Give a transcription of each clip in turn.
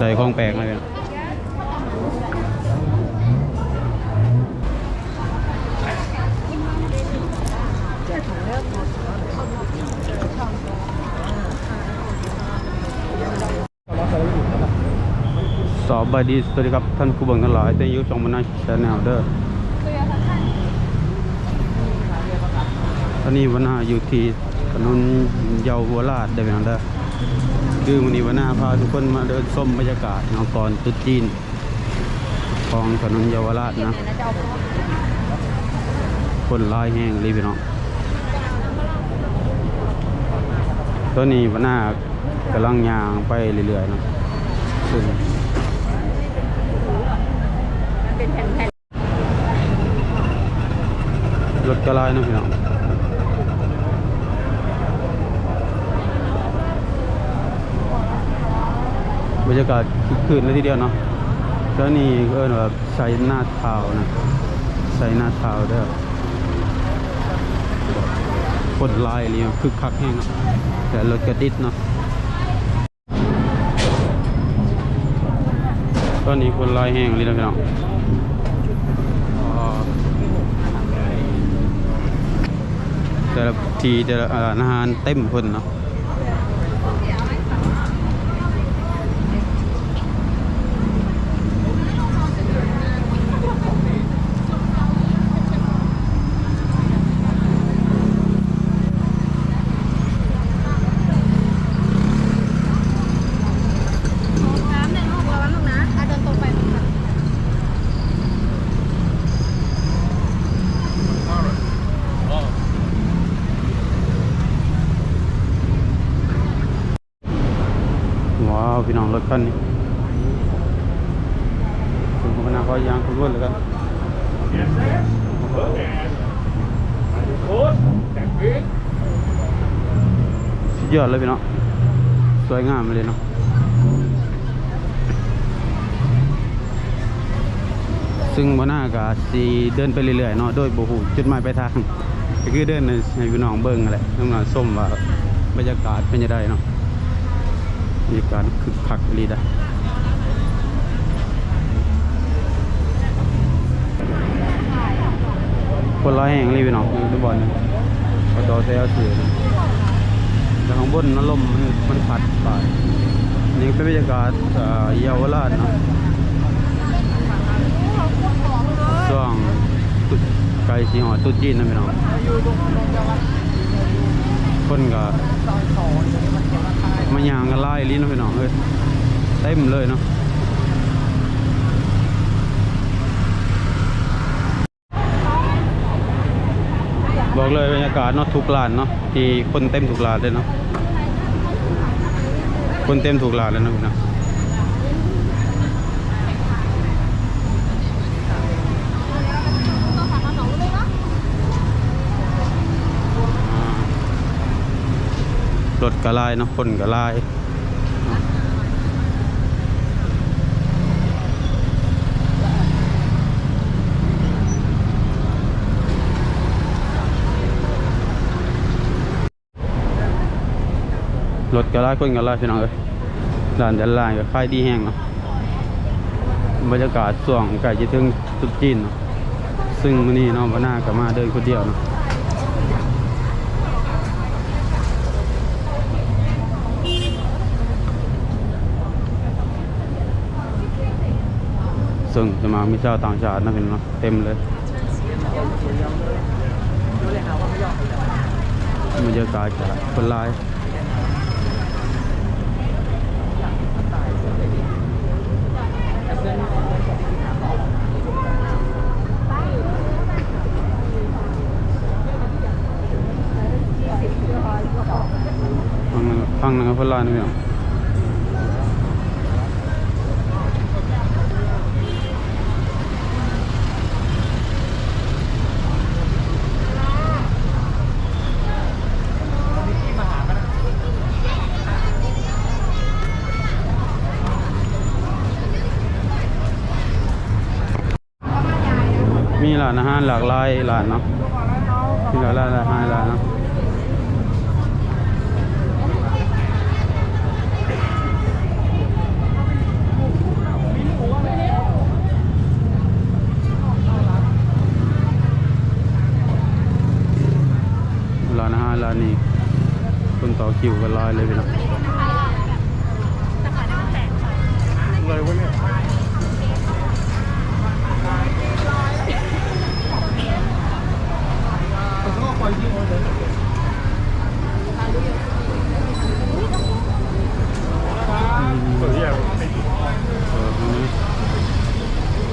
ได้ของแปลกเลยสอบบายดีสวัสดีครับ ท่านผู้เบังทั้งหลายเต้นยุชงมานาชาแนลเด้อตอนนี้วันหน้าอยู่ที่ถนนเยาวราชได้ไหมครับเด้อ คือวันนี้วันหน้าพาทุกคนมาเดินส้มบรรยากาศนก่อนตรุษจีนของถนนเยาวราชนะ คนลายแห้งรีพี่น้องตอนนี้วันหน้ากำลังยางไปเรื่อยๆนะซึ่งเป็นแผ่นรถกระลายเนะพี่น้อง บรรยากาศคึกคืนเลยทีเดียวเนาะแล้วนี่เอิ้นว่าใช้หน้าเท้านะใช้หน้าเท้าเด้อคนลายนี่คึกคักแห้งเนาะแต่รถกระดิดเนาะตอนนี้คนลายแห้งเลยนะพี่น้องแต่ละทีแต่ละอาหารเต็มคนเนาะๆน้ำในห้องเราแล้วลูกนะอะเดินตรงไปตรงนั้น ว้าวพี่น้องรถคันนี้คุณพนักก็ยางคุณรวดเลยกัน สุดยอดเลยพี่น้องสวยงามเลยเนาะซึ่งบนหน้ากาสีเดินไปเรื่อยๆเนาะโดยบูหูจุดหมายปลายทางก็คือเดินให้พี่น้องเบิ้งอะไรน้องน้องส้มว่าบรรยากาศเป็นยังไงเนาะมีการคึกคักดีนะ คนร้ายแห่งรีวิวน้องทุกบอลนะพอต่อเซลสื่อแต่ข้างบนน้ำลมมันมันพัดไปนี่เป็นบรรยากาศเยาวราชเนาะช่วงตุดไกลสีหอตุดจีนนะพี่น้องคนก็มายางกันไล่ลิ้นนะพี่น้องเอ้ยเต็มเลยเนาะ บอกเลยบรรยากาศเนาะทุกร้านเนาะที่คนเต็มทุกร้านเลยเนาะคนเต็มทุกร้านเลยนะพี่น้องอ่ารถกระไลเนาะคนกระไล รถกระลาคนกระลาพี่น้องเอ้ยร้านด้านล่างก็ขายดีแห้งเนาะบรรยากาศช่วงใกล้จะถึงตรุษจีนเนาะซึ่งมื้อนี้นาะวันหน้าก็มาเดินคนเดียวเนาะซึ่งจะมามีเจ้าต่างชาตินะเป็นเนาะเต็มเลยบรรยากาศจะคนร้ายฟังนะ ฟังนะครับคนร้ายนะพี่น้องมีร้านอาหารหลากหลายร้านเนาะมีหลายร้านหลากหลายร้านเนาะ ต่อ คิวกันหลายเลยพี่น้องเลยวะเนี่ย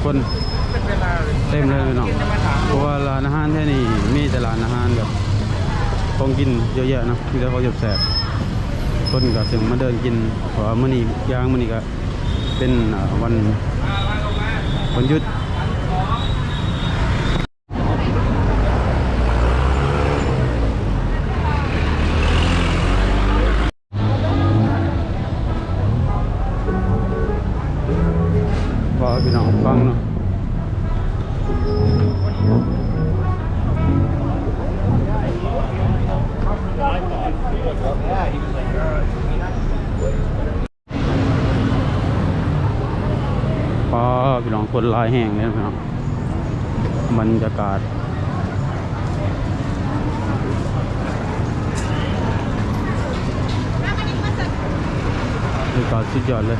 คน อะแยะนะมีแต่เขาหยบแสบคนกับเสียงมาเดินกินเพราะว่ามื้อนี้ย่างมันนี่ก็เป็นวันวันหยุด ลายแห้งเลยนะพี่น้องบรรยากาศบรรยากาศสุดยอดเลย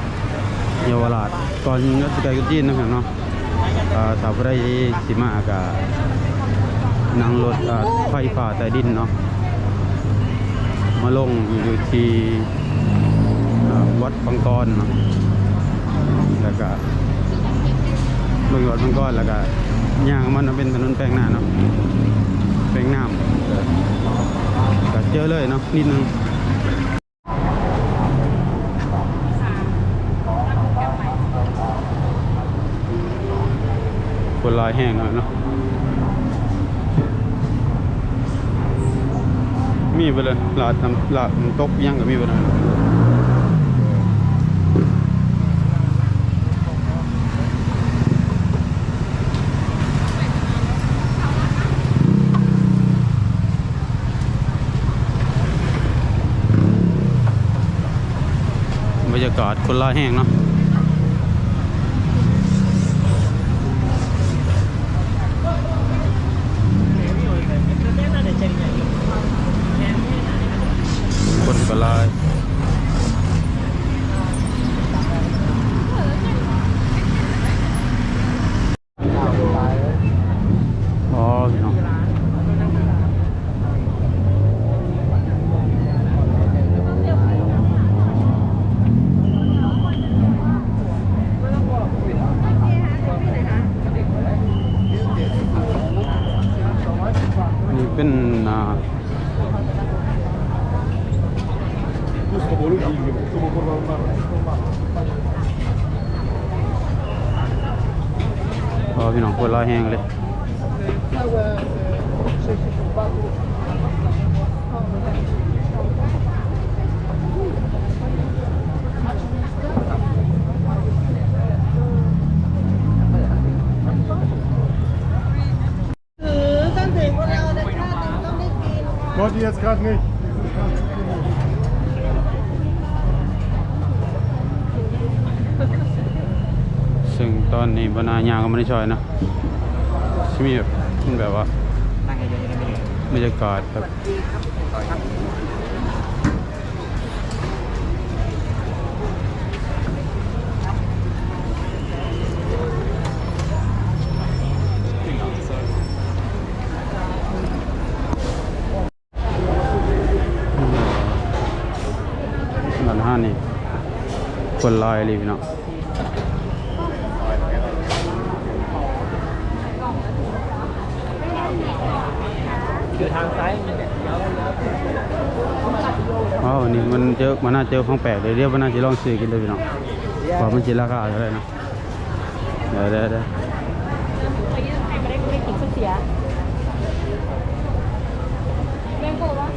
เยาวราชก่อนรัชกาลที่จีนนะพี่น้องเนาะอ่าถ้าบ่ได้สิมาก็นั่งรถอ่าไฟฟ้าใต้ดินเนาะมาลงอยู่ที่วัดปังกรเนาะแล้วก็ ลงยอดมันก้อนแล้วก็ย่างมันเป็นถนนแปลงหน้าเนาะแปลงน้ำเออก็เจอเลยเนาะนิดนึงคนลายแห้งหน่อยเนาะมีไปเลยลาดน้ำลาดตกย่างก็มีไปเลย รยากาศคนละแห้งเนาะคนก็หลายอ๋อพี่น้องนี่เป็นอ่า Questo volume di come formare อ๋อพี่น้องคนละแห้งเลย Wollte jetzt gerade nicht. ซึ่งต อนนี้บรรายางก็ไม่ได้ช่อยนะชิมีแบบมันแบบว่าบรรยากาศแบบร้านอาหานี่คนลายเลยพี่น้อง อยู่ทางซ้ายมีแต่เดี๋ยว อ๋อนี่ มันเจอมันน่าเจอของแปลกเลยเรียกว่าน่าจะลองซื้อกินเลยพี่น้องเพรามันจะราคาเท่าไหร่นะเดี๋ยวเดี๋ยวเดี๋ยวไม่ได้ไม่ได้กินเสียเรื่องกูว่า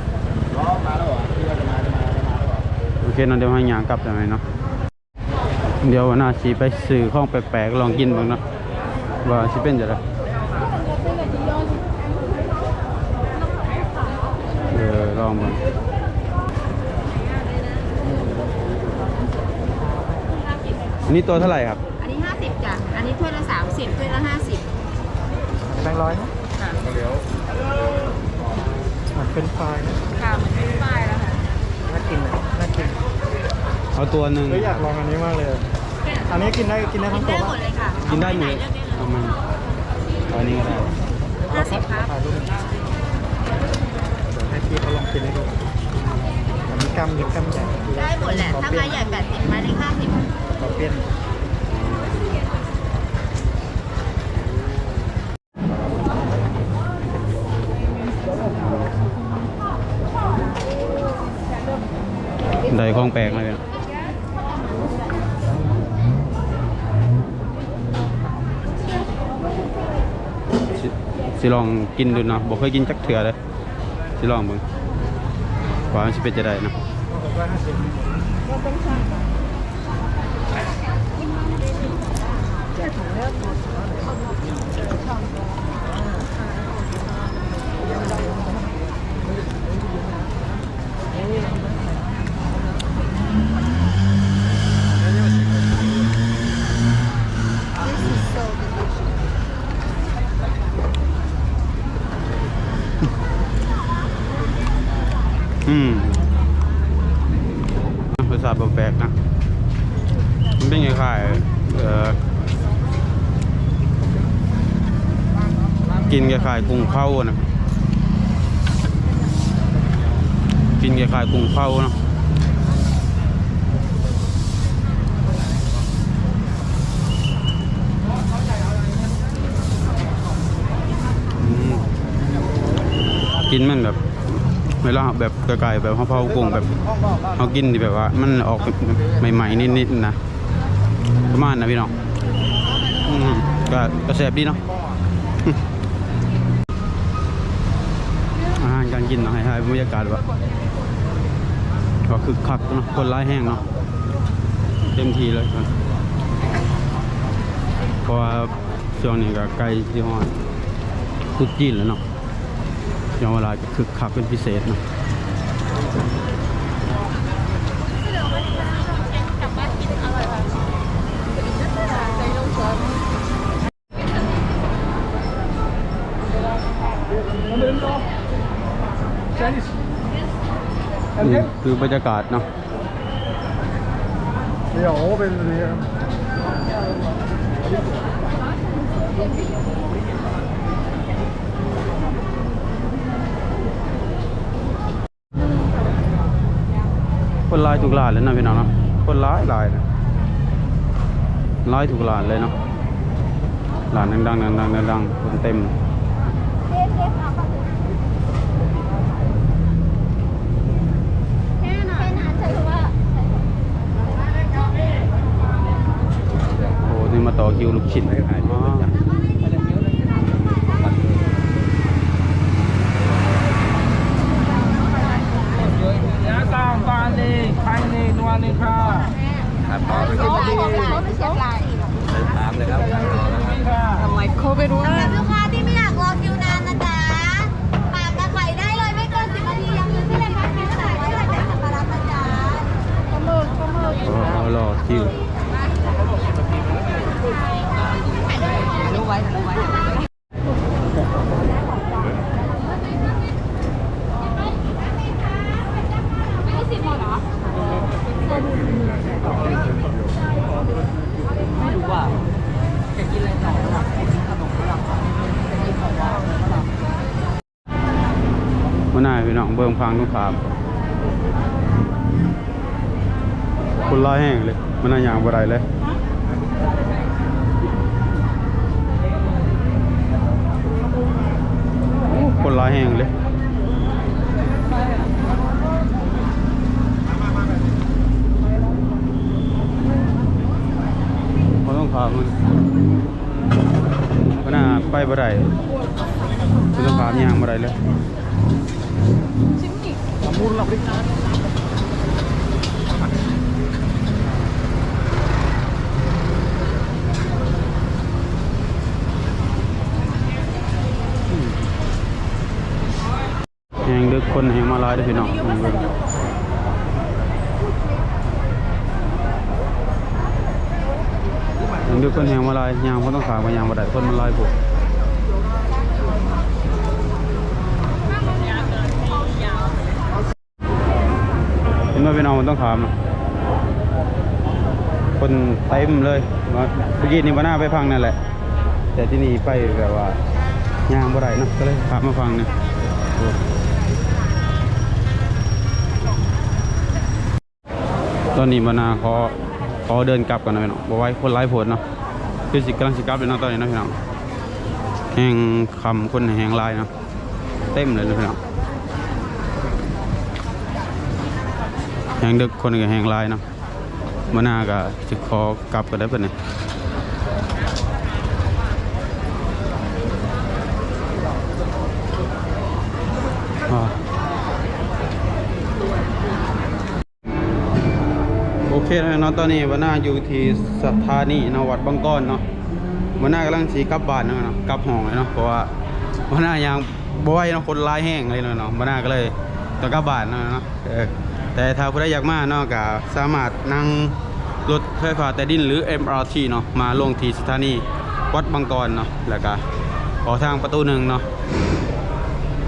โอเคเนาะเดี๋ยวให้ยางกลับได้ไหมเนาะเดี๋ยวน่าสีไปซื้อของแปลกๆลองกินบ้างเนาะว่าสิเป็นจะไงเออลองบ้าง อันนี้ตัวเท่าไหร่ครับอันนี้ 50จ้ะอันนี้ถ้วยละ30ถ้วยละ50แบงค์ร้อยนะค่ะเดี๋ยวมันเป็นไฟล์นะค่ะมันเป็นป้ายแล้วค่ะเอาตัวหนึ่งเฮ้ยอยากลองอันนี้มากเลย อันนี้กินได้กินได้ทั้งตัวได้หมปะดเลยค่ะกินได้หมดเลยเอามาเอาอันนี้ก็ได้ ห้าสิบครับถ่ายรูปเดี๋ยวให้พี่เขาลองกินให้ดูอันนี้ กล้ามเล็กกล้ามใหญ่ได้หมดแหละ ถ้าไม้ใหญ่แปดสิบไม้เล็กห้าสิบขอเปลี่ยนได้ของแปลกเลยนะสิสิลองกินดูนะบอกเคยกินจักเถื่อเลยสิลองมึง ว่ามันสิเป็นจะได้นะ หกร้อยห้าสิบ อืมรสชาติแปลกๆนะ มันเป็นคล้ายๆเอ่อกินคล้ายๆกุ้งเผานะกินคล้ายๆกุ้งเผาเนาะกินมันแบบเวลาแบบไกลๆแบบเผาๆกุ้งแบบเขากินที่แบบว่า มันออกใหม่ๆนิดๆนะประมาณนะพี่น้องก็ก็แซ่บดีเนาะ อาหาร กินเนาะให้ให้บรรยากาศว่าก็คึกคักเนาะคนร้ายแห้งเนาะเต็มทีเลยครับเพราะว่าช่วงนี้ก็ใกล้ที่ห้องตุดจีนแล้วเนาะช่วงเวลาก็คึกคักเป็นพิเศษเนาะ กลับบ้านกินอร่อยค่ะใจลงสวน นี่ คือบรรยากาศเนาะเดี๋ยวเป็นเรียนคนร้ายถูกลานเลยนะพี่น้องเนาะคนร้ายลายนะร้ายถูกลานเลยเนาะหลานดังๆดังๆดังๆคนเต็ม แค่นั้นแค่นั้นใช่ว่า โอ้นี่ มาต่อคิวลูกชิ้นอ๋อ ยาสามปานนี่ไข่นี่นัวนี่ค่ะ เขาไม่เชียร์ลาย ถามเลยครับนี่ค่ะ สำหรับลูกค้าที่ไม่อยากรอคิวนานนะจ๊ะปากกระไข่ได้เลยไม่เกินสิบนาทียังยืนที่เลยพักคิวไหนไว้เลยเป็นสัมภาระนะจ๊ะกระเมิดกระเมิด เอารอคิว รู้ไว้รู้ไว้ไม่อไม่รู้ว่าจะกินอะไรต่อระหว่างกินขนมระหว่างจะกินของหวานระหว่างวันหน้าพี่น้องเบิ่งพังทุกขามคนร้ายแห้งเลย มันน่าอย่างบ่ได้เลย คนร้ายแห้งเลย เขาต้องขามมันก็น่าไปบ่ได้เขาต้องขามยางบ่ได้เลย มูลหลับดิ แหงดึกคนแหงมาลายเด้พี่น้องเบิ่งแหงดึกคนแหงมาลายยางบ่ต้องขามก็ยางบ่ได้คนมันหลายพวกเห็นว่าพี่น้องมันต้องขามนะคนเต็มเลยเมื่อกี้นี่วันหน้าไปฟังนั่นแหละ แต่ที่นี่ไปแบบว่าย่างบ่ได้เนาะก็เลยพามาฟังเนี่ย ตอนนี้บานาขอขอเดินกลับกันน่อยเนาะบ่ไว้คนไร้ผลเนาะคือสิกำลังสิกลับเลยเนาะตอนนี้นะพี่น้องแหงคำคนแหงลายเนาะเต็มเลยนะพี่น้องแหงดึกคนก็แหงลายเนาะบานาก็จะขอกลับกันได้ปะเนี่ย อ่าโอ เคนะเนาะตอนนี้วันหน้าอยู่ที่สถานีนวัดบางก้อนเนาะวันหน้ากำลังสีกลับบ้านเนาะกลับห้องเลยเนาะเพราะว่าวันหน้ายังบ่ไหวเนาะคนร้ายแห้งเลยเนาะเนาะวันหน้าก็เลยต้องกลับบ้านเนาะเนาะแต่ถ้าผู้ใดอยากมาเนาะก็สามารถนั่งรถไฟฟ้าใต้ดินหรือ MRT เนาะมาลงที่สถานีวัดบางกอนเนาะแล้วก็ขอทางประตูหนึ่งเนาะ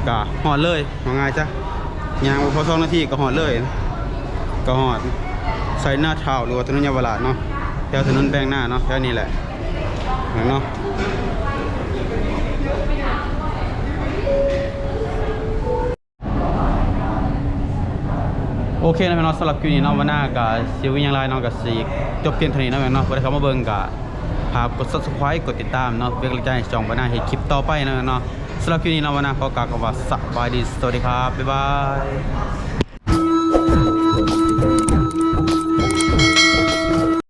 ก็หอดเลยว่าง่ายจ้ะยางพอสองนาทีก็หอดเลย ก็หอด ใส่หน้าท้าหรือว่าถนนเยาวราชเนาะแถวถนนแบงหน้าเนาะแถวนี้แหละเนาะโอเคนะพี่น้องสำหรับคลิปนี้เนาะวันหน้ากับซีวิยังไลน์เนาะกับสีจบเพียงเท่านี้นะพี่น้องวันนี้เขามาเบิ่งกับฝากกด subscribe กดติดตามเนาะเพื่อกำลังใจให้ช่องวันหน้าเห็นคลิปต่อไปนะพี่น้องสำหรับคลิปนี้เนาะวันหน้าขอกล่าวคำว่าสบายดีสวัสดีครับบ๊ายบาย